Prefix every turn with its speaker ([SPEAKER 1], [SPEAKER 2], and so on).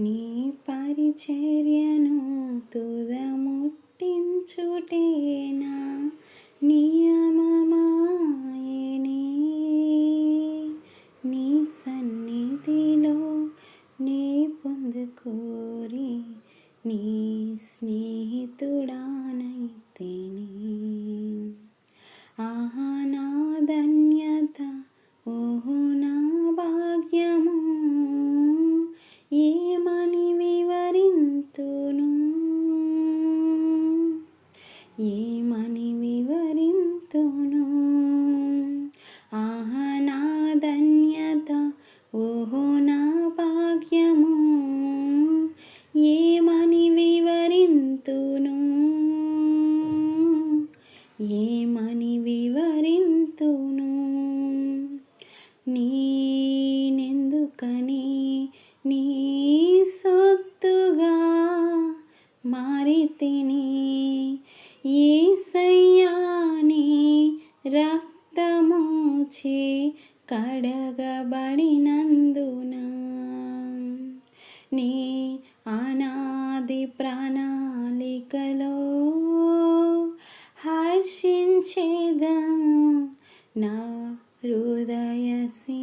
[SPEAKER 1] నీ పరిచర్యను తుదముట్టించుటేనా? నియమమాయనే నీ సన్నిధిలో నీ పొందుకోరి నీ ఏమని వివరింతును? ఆహా నా ధన్యత ఓహో నా భాగ్యము. ఏమని వివరింతును? ఏమని వివరింతును? నేనెందుకని నీ సొత్తుగా మారితిని? ఏసయ్యాని రక్తమోచి కడగబడినందున నీ అనాది ప్రణాళికలో హర్షించేదం నా హృదయసీ